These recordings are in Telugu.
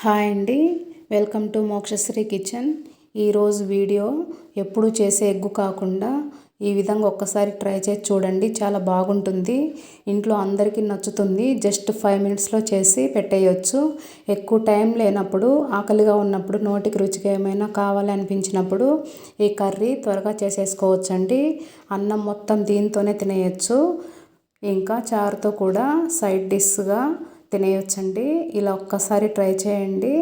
హాయ్ అండి. Welcome to Mokshasri Kitchen. ఈరోజు వీడియో ఎప్పుడు చేసే ఎగ్గు కాకుండా ఈ విధంగా ఒక్కసారి ట్రై చేసి చూడండి. చాలా బాగుంటుంది. ఇంట్లో అందరికీ నచ్చుతుంది. జస్ట్ ఫైవ్ మినిట్స్లో చేసి పెట్టేయచ్చు. ఎక్కువ టైం లేనప్పుడు ఆకలిగా ఉన్నప్పుడు నోటికి రుచిగా ఏమైనా కావాలి అనిపించినప్పుడు ఈ కర్రీ త్వరగా చేసేసుకోవచ్చండి. అన్నం మొత్తం దీంతోనే తినేయచ్చు. ఇంకా చారుతో కూడా సైడ్ డిష్గా తినేయొచ్చండి. ఇలా ఒక్కసారి ట్రై చేయండి.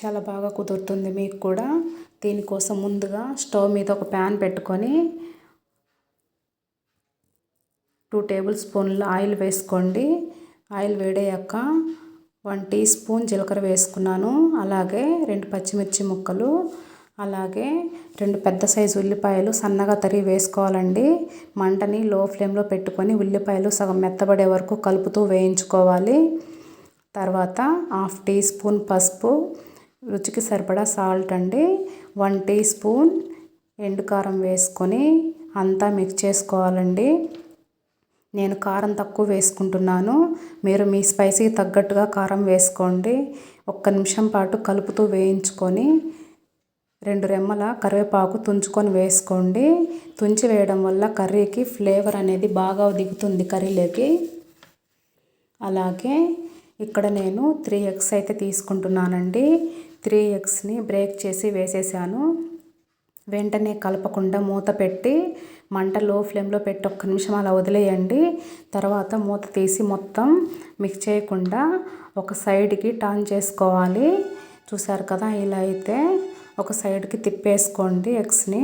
చాలా బాగా కుదురుతుంది మీకు కూడా. దీనికోసం ముందుగా స్టవ్ మీద ఒక ప్యాన్ పెట్టుకొని టూ టేబుల్ స్పూన్ల ఆయిల్ వేసుకోండి. ఆయిల్ వేడయ్యాక వన్ టీ స్పూన్ జీలకర్ర వేసుకున్నాను. అలాగే రెండు పచ్చిమిర్చి ముక్కలు అలాగే రెండు పెద్ద సైజు ఉల్లిపాయలు సన్నగా తరిగి వేసుకోవాలండి. మంటని లో ఫ్లేమ్లో పెట్టుకొని ఉల్లిపాయలు సగం మెత్తబడే వరకు కలుపుతూ వేయించుకోవాలి. తర్వాత హాఫ్ టీ స్పూన్ పసుపు రుచికి సరిపడా సాల్ట్ అండి. వన్ టీ స్పూన్ ఎండుకారం వేసుకొని అంతా మిక్స్ చేసుకోవాలండి. నేను కారం తక్కువ వేసుకుంటున్నాను. మీరు మీ స్పైసీకి తగ్గట్టుగా కారం వేసుకోండి. ఒక్క నిమిషం పాటు కలుపుతూ వేయించుకొని రెండు రెమ్మల కరివేపాకు తుంచుకొని వేసుకోండి. తుంచి వేయడం వల్ల కర్రీకి ఫ్లేవర్ అనేది బాగా దిగుతుంది కర్రీలోకి. అలాగే ఇక్కడ నేను త్రీ ఎగ్స్ అయితే తీసుకుంటున్నానండి. త్రీ ఎగ్స్ని బ్రేక్ చేసి వేసేసాను. వెంటనే కలపకుండా మూత పెట్టి మంట లో ఫ్లేమ్లో పెట్టి ఒక్క నిమిషం అలా వదిలేయండి. తర్వాత మూత తీసి మొత్తం మిక్స్ చేయకుండా ఒక సైడ్కి టర్న్ చేసుకోవాలి. చూసారు కదా ఇలా అయితే. ఒక సైడ్కి తిప్పేసుకోండి ఎగ్స్ని.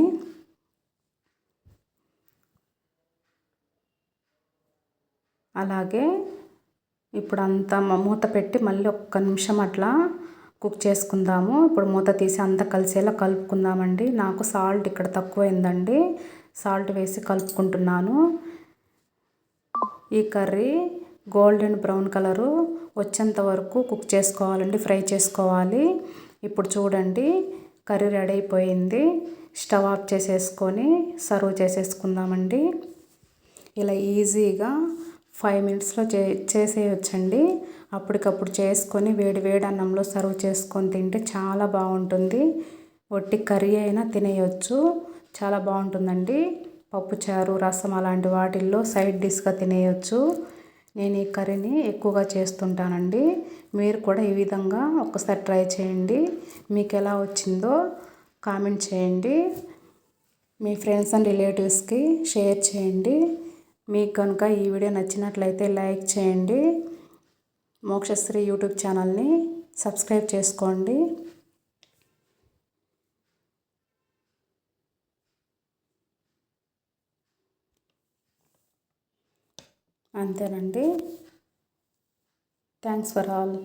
అలాగే ఇప్పుడు అంతా మూత పెట్టి మళ్ళీ ఒక్క నిమిషం అట్లా కుక్ చేసుకుందాము. ఇప్పుడు మూత తీసి అంతా కలిసేలా కలుపుకుందామండి. నాకు సాల్ట్ ఇక్కడ తక్కువైందండి. సాల్ట్ వేసి కలుపుకుంటున్నాను. ఈ కర్రీ గోల్డెన్ బ్రౌన్ కలరు వచ్చేంత వరకు కుక్ చేసుకోవాలండి ఫ్రై చేసుకోవాలి. ఇప్పుడు చూడండి. కర్రీ రెడీ అయిపోయింది. స్టవ్ ఆఫ్ చేసేసుకొని సర్వ్ చేసేసుకుందామండి. ఇలా ఈజీగా ఫైవ్ మినిట్స్లో చే చేసేయచ్చండి. అప్పటికప్పుడు చేసుకొని వేడి వేడి అన్నంలో సర్వ్ చేసుకొని తింటే చాలా బాగుంటుంది. ఒట్టి కర్రీ అయినా తినేయచ్చు. చాలా బాగుంటుందండి. పప్పుచారు రసం అలాంటి వాటిల్లో సైడ్ డిష్గా తినేయచ్చు. నేను ఈ కర్రీని ఎక్కువగా చేస్తుంటానండి. మీరు కూడా ఈ విధంగా ఒక్కసారి ట్రై చేయండి. మీకు ఎలా వచ్చిందో కామెంట్ చేయండి. మీ ఫ్రెండ్స్ అండ్ రిలేటివ్స్కి షేర్ చేయండి. మీకు కనుక ఈ వీడియో నచ్చినట్లయితే లైక్ చేయండి. మోక్షశ్రీ యూట్యూబ్ ఛానల్ని సబ్స్క్రైబ్ చేసుకోండి. అంతేనండి. Thanks for all